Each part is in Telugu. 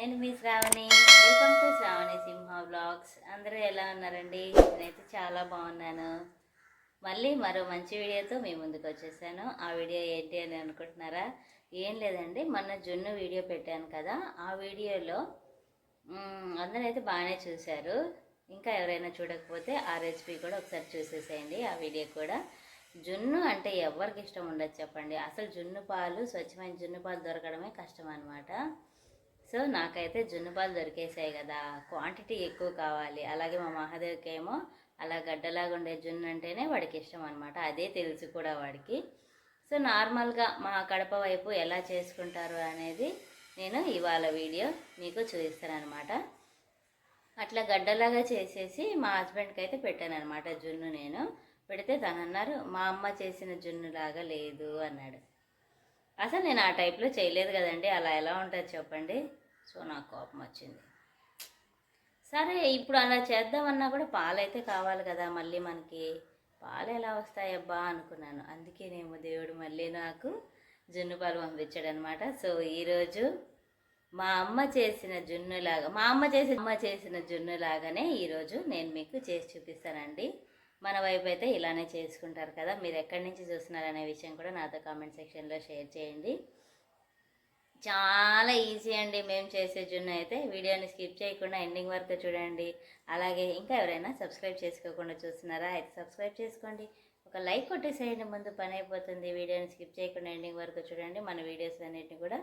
నేను మీ Sravani. Welcome to Sravani Simha blogs అందరూ ఎలా ఉన్నారండి? నేనైతే చాలా బాగున్నాను. మళ్ళీ మరో మంచి వీడియోతో మీ ముందుకు వచ్చేసాను. ఆ వీడియో ఏంటి అని అనుకుంటున్నారా? ఏం లేదండి మొన్న జున్ను వీడియో పెట్టాను కదా. ఆ వీడియోలో అందరైతే బాగానే చూశారు. ఇంకా ఎవరైనా చూడకపోతే ఆ రెసిపీ కూడా ఒకసారి చూసేసేయండి ఆ వీడియో కూడా. జున్ను అంటే ఎవరికి ఇష్టం ఉండదు చెప్పండి. అసలు జున్ను పాలు స్వచ్ఛమైన జున్ను పాలు దొరకడమే కష్టం అనమాట సో నాకైతే జున్ను పాలు దొరికేసాయి కదా క్వాంటిటీ ఎక్కువ కావాలి. అలాగే మా మహాదేవ్కి ఏమో అలా గడ్డలాగా ఉండే జున్ను అంటేనే వాడికి ఇష్టం అనమాట అదే తెలుసు కూడా వాడికి. సో నార్మల్గా మా కడప వైపు ఎలా చేసుకుంటారు అనేది నేను ఇవాళ వీడియో మీకు చూపిస్తాను అనమాట అట్లా గడ్డలాగా చేసేసి మా హస్బెండ్కి అయితే పెట్టాను అనమాట జున్ను నేను. పెడితే తను అన్నారు మా అమ్మ చేసిన జున్ను లాగా లేదు అన్నాడు. అసలు నేను ఆ టైప్లో చేయలేదు కదండి అలా ఎలా ఉంటుంది చెప్పండి? సో నాకు కోపం వచ్చింది. సరే ఇప్పుడు అలా చేద్దామన్నా కూడా పాలైతే కావాలి కదా మళ్ళీ మనకి. పాలు ఎలా వస్తాయబ్బా అనుకున్నాను. అందుకేనేమో దేవుడు మళ్ళీ నాకు జున్ను పాలు పంపించాడు అనమాట సో ఈరోజు మా అమ్మ చేసిన జున్నులాగా మా అమ్మ చేసిన అమ్మ చేసిన జున్నులాగానే ఈరోజు నేను మీకు చేసి చూపిస్తానండి. మన వైపు అయితే ఇలానే చేసుకుంటారు కదా. మీరు ఎక్కడి నుంచి చూస్తున్నారనే విషయం కూడా నాతో కామెంట్ సెక్షన్లో షేర్ చేయండి. చాలా ఈజీ అండి మేము చేసే జున్ను అయితే. వీడియోని స్కిప్ చేయకుండా ఎండింగ్ వరకు చూడండి. అలాగే ఇంకా ఎవరైనా సబ్స్క్రైబ్ చేసుకోకుండా చూస్తున్నారా? అయితే సబ్స్క్రైబ్ చేసుకోండి. ఒక లైక్ కొట్టేసేయండి. ముందు పని అయిపోతుంది. వీడియోని స్కిప్ చేయకుండా ఎండింగ్ వరకు చూడండి. మన వీడియోస్ అన్నిటిని కూడా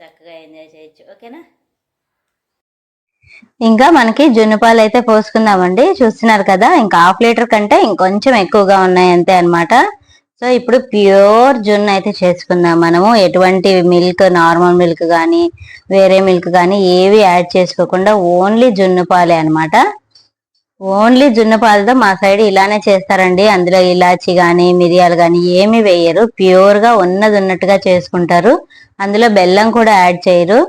చక్కగా ఎంజాయ్ చేయొచ్చు. ఓకేనా ఇంకా మనకి జున్ను పాలు అయితే పోసుకుందామండి. చూస్తున్నారు కదా ఇంకా హాఫ్ లీటర్ కంటే ఇంకొంచెం ఎక్కువగా ఉన్నాయి అంతే అనమాట సో ఇప్పుడు ప్యూర్ జున్ను అయితే చేసుకుందాం మనము. ఎటువంటి మిల్క్ నార్మల్ మిల్క్ కానీ వేరే మిల్క్ కానీ ఏవి యాడ్ చేసుకోకుండా ఓన్లీ జున్ను పాలే అన్నమాట. ఓన్లీ జున్ను పాలతో మా సైడ్ ఇలానే చేస్తారండి. అందులో ఇలాచి కానీ మిరియాలు కానీ ఏమి వేయరు. ప్యూర్గా ఉన్నది ఉన్నట్టుగా చేసుకుంటారు. అందులో బెల్లం కూడా యాడ్ చేయరు.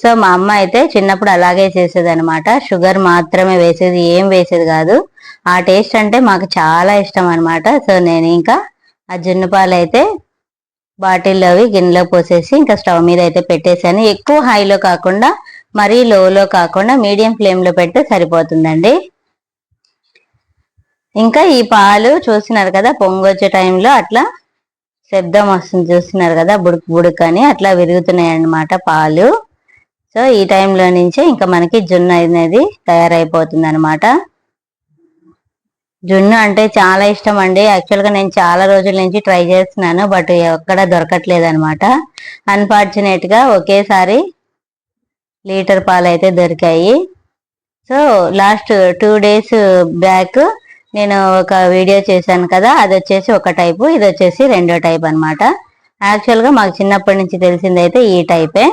సో మా అమ్మ అయితే చిన్నప్పుడు అలాగే చేసేది అనమాట షుగర్ మాత్రమే వేసేది ఏం వేసేది కాదు. ఆ టేస్ట్ అంటే మాకు చాలా ఇష్టం అనమాట సో నేను ఇంకా ఆ జున్నుపాలు అయితే బాటిల్లో అవి గిన్నెలో పోసేసి ఇంకా స్టవ్ మీద అయితే పెట్టేశాను. ఎక్కువ హైలో కాకుండా మరీ లోలో కాకుండా మీడియం ఫ్లేమ్లో పెట్టి పెడితే సరిపోతుందండి. ఇంకా ఈ పాలు చూస్తున్నారు కదా పొంగొచ్చే టైంలో అట్లా శబ్దం వస్తుంది. చూస్తున్నారు కదా బుడుకు బుడుకు అని అట్లా విరుగుతున్నాయి అన్నమాట పాలు. సో ఈ టైంలో నుంచే ఇంకా మనకి జున్ను అనేది తయారైపోతుంది అనమాట జున్ను అంటే చాలా ఇష్టం అండి యాక్చువల్గా నేను చాలా రోజుల నుంచి ట్రై చేస్తున్నాను బట్ ఎక్కడ దొరకట్లేదు అనమాట అన్ఫార్చునేట్గా ఒకేసారి లీటర్ పాలు అయితే దొరికాయి. So last two days back నేను ఒక వీడియో చేశాను కదా అది వచ్చేసి ఒక టైపు ఇది వచ్చేసి రెండో టైప్ అనమాట యాక్చువల్గా మాకు చిన్నప్పటి నుంచి తెలిసింది అయితే ఈ టైపే.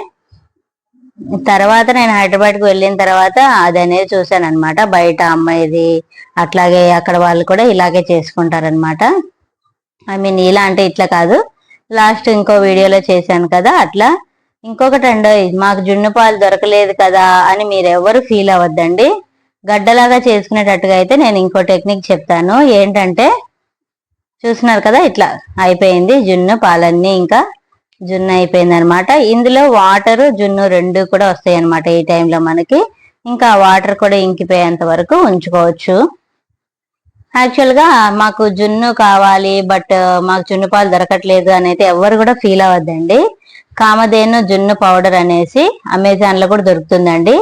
తర్వాత నేను హైదరాబాద్కి వెళ్ళిన తర్వాత అది అనేది చూసాను అనమాట బయట అమ్మాయిది అట్లాగే అక్కడ వాళ్ళు కూడా ఇలాగే చేసుకుంటారనమాట ఐ మీన్ ఇలా అంటే ఇట్లా కాదు. లాస్ట్ ఇంకో వీడియోలో చేశాను కదా అట్లా. ఇంకొకటి అండి మాకు జున్ను పాలు దొరకలేదు కదా అని మీరెవరు ఫీల్ అవ్వద్దండి. గడ్డలాగా చేసుకునేటట్టుగా అయితే నేను ఇంకో టెక్నిక్ చెప్తాను. ఏంటంటే చూస్తున్నారు కదా ఇట్లా అయిపోయింది జున్ను పాలన్నీ ఇంకా. జున్ను అయిపోయింది అనమాట ఇందులో వాటర్ జున్ను రెండు కూడా వస్తాయి అనమాట ఈ టైంలో మనకి. ఇంకా వాటర్ కూడా ఇంకిపోయేంత వరకు ఉంచుకోవచ్చు. యాక్చువల్గా మాకు జున్ను కావాలి బట్ మాకు జున్ను పాలు దొరకట్లేదు అనేది ఎవరు కూడా ఫీల్ అవ్వద్దండి. కామధేను జున్ను పౌడర్ అనేసి అమెజాన్లో కూడా దొరుకుతుందండి.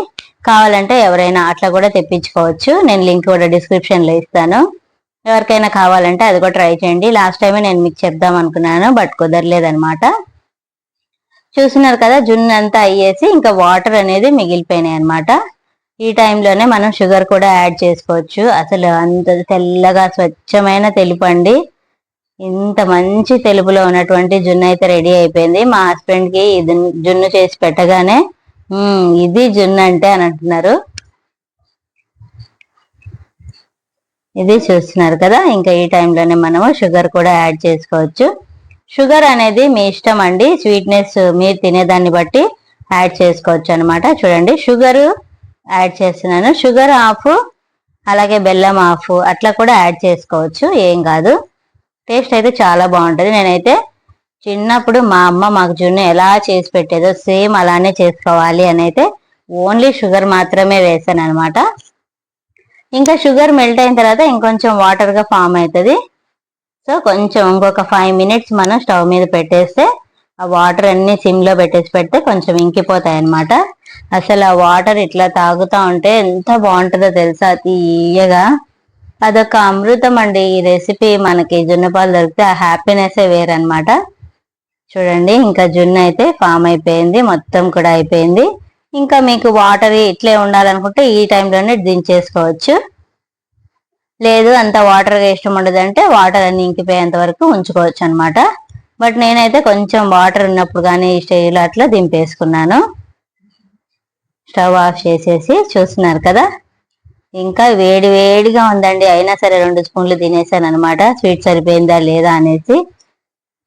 కావాలంటే ఎవరైనా అట్లా కూడా తెప్పించుకోవచ్చు. నేను లింక్ కూడా డిస్క్రిప్షన్లో ఇస్తాను. ఎవరికైనా కావాలంటే అది కూడా ట్రై చేయండి. లాస్ట్ టైమే నేను మీకు చెప్దాం అనుకున్నాను బట్ కుదరలేదనమాట. చూస్తున్నారు కదా జున్ను అంతా అయ్యేసి ఇంకా వాటర్ అనేది మిగిలిపోయినాయి అనమాట ఈ టైంలోనే మనం షుగర్ కూడా యాడ్ చేసుకోవచ్చు. అసలు అంత తెల్లగా స్వచ్ఛమైన తెలుపు అండి. ఇంత మంచి తెలుపులో ఉన్నటువంటి జున్ను అయితే రెడీ అయిపోయింది. మా హస్బెండ్కి ఇది జున్ను చేసి పెట్టగానే ఇది జున్ను అంటే అని అంటున్నారు. ఇది చూస్తున్నారు కదా ఇంకా ఈ టైంలోనే మనము షుగర్ కూడా యాడ్ చేసుకోవచ్చు. షుగర్ అనేది మీ ఇష్టం అండి. స్వీట్నెస్ మీరు తినేదాన్ని బట్టి యాడ్ చేసుకోవచ్చు అనమాట చూడండి షుగర్ యాడ్ చేస్తున్నాను. షుగర్ ఆఫ్ అలాగే బెల్లం ఆఫ్ అట్లా కూడా యాడ్ చేసుకోవచ్చు. ఏం కాదు. టేస్ట్ అయితే చాలా బాగుంటుంది. నేనైతే చిన్నప్పుడు మా అమ్మ మాకు జున్ను ఎలా చేసి పెట్టేదో సేమ్ అలానే చేసుకోవాలి అని అయితే ఓన్లీ షుగర్ మాత్రమే వేసాను అనమాట ఇంకా షుగర్ మెల్ట్ అయిన తర్వాత ఇంకొంచెం వాటర్గా ఫామ్ అవుతుంది. సో కొంచెం ఇంకొక ఫైవ్ మినిట్స్ మనం స్టవ్ మీద పెట్టేస్తే ఆ వాటర్ అన్ని సిమ్లో పెట్టేసి పెడితే కొంచెం ఇంకిపోతాయి అనమాట అసలు ఆ వాటర్ ఇట్లా తాగుతూ ఉంటే ఎంత బాగుంటుందో తెలుసా? తీయగా అదొక అమృతం అండి. ఈ రెసిపీ మనకి జున్నపాలు దొరికితే ఆ హ్యాపీనెస్ వేరనమాట చూడండి ఇంకా జున్ను అయితే ఫామ్ అయిపోయింది. మొత్తం కూడా అయిపోయింది. ఇంకా మీకు వాటర్ ఇట్లే ఉండాలనుకుంటే ఈ టైంలోనే దించేసుకోవచ్చు. లేదు అంత వాటర్ ఇష్టం ఉండదంటే వాటర్ అన్ని ఇంకిపోయేంత వరకు ఉంచుకోవచ్చు అనమాట బట్ నేనైతే కొంచెం వాటర్ ఉన్నప్పుడు కానీ ఈ స్టేజ్లో అట్లా దింపేసుకున్నాను. స్టవ్ ఆఫ్ చేసేసి చూస్తున్నారు కదా? ఇంకా వేడి వేడిగా ఉందండి. అయినా సరే రెండు స్పూన్లు తినేసాను అనమాట స్వీట్ సరిపోయిందా లేదా అనేసి.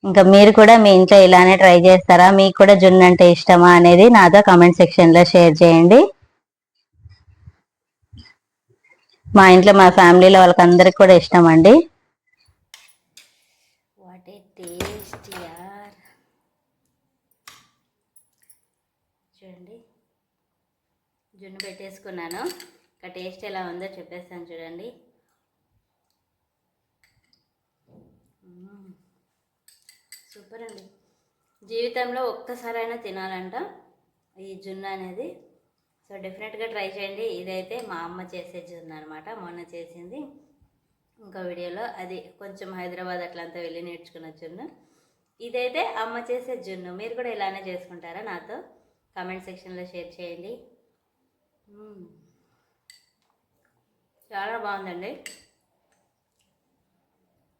ఇంకా మీరు కూడా మీ ఇంట్లో ఇలానే ట్రై చేస్తారా? మీకు కూడా జున్ను అంటే ఇష్టమా అనేది నాతో కమెంట్ సెక్షన్లో షేర్ చేయండి. మా ఇంట్లో మా ఫ్యామిలీలో వాళ్ళకి అందరికి కూడా ఇష్టం అండి వాట్ ఏ టేస్ట్ యార్ చూడండి. జున్ను పెట్టేసుకున్నాను. ఇంకా టేస్ట్ ఎలా ఉందో చెప్పేస్తాను చూడండి. సూపర్ అండి. జీవితంలో ఒక్కసారైనా తినాలంట ఈ జున్ను అనేది. సో డెఫినెట్గా ట్రై చేయండి. ఇదైతే మా అమ్మ చేసే జున్ను అనమాట మొన్న చేసింది. ఇంకో వీడియోలో అది కొంచెం హైదరాబాద్ అట్లంతా వెళ్ళి నేర్చుకున్న జున్ను ఇదైతే అమ్మ చేసే జున్ను. మీరు కూడా ఇలానే చేసుకుంటారా నాతో? కామెంట్ సెక్షన్లో షేర్ చేయండి. Hmm. చాలా బాగుందండి.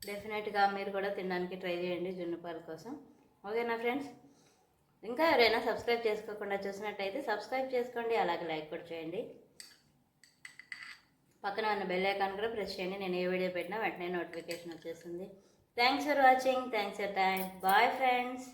డెఫినెట్గా మీరు కూడా తినడానికి ట్రై చేయండి జున్ను పాల కోసం. ఓకేనా ఫ్రెండ్స్ ఇంకా ఎవరైనా సబ్స్క్రైబ్ చేసుకోకుండా చూసినట్టయితే సబ్స్క్రైబ్ చేసుకోండి అలాగే లైక్ కూడా చేయండి. పక్కన ఉన్న బెల్ ఐకాన్ కూడా ప్రెస్ చేయండి నేను ఏ వీడియో పెట్టినా వెంటనే నోటిఫికేషన్ వచ్చేస్తుంది. Thanks for watching thanks for time bye friends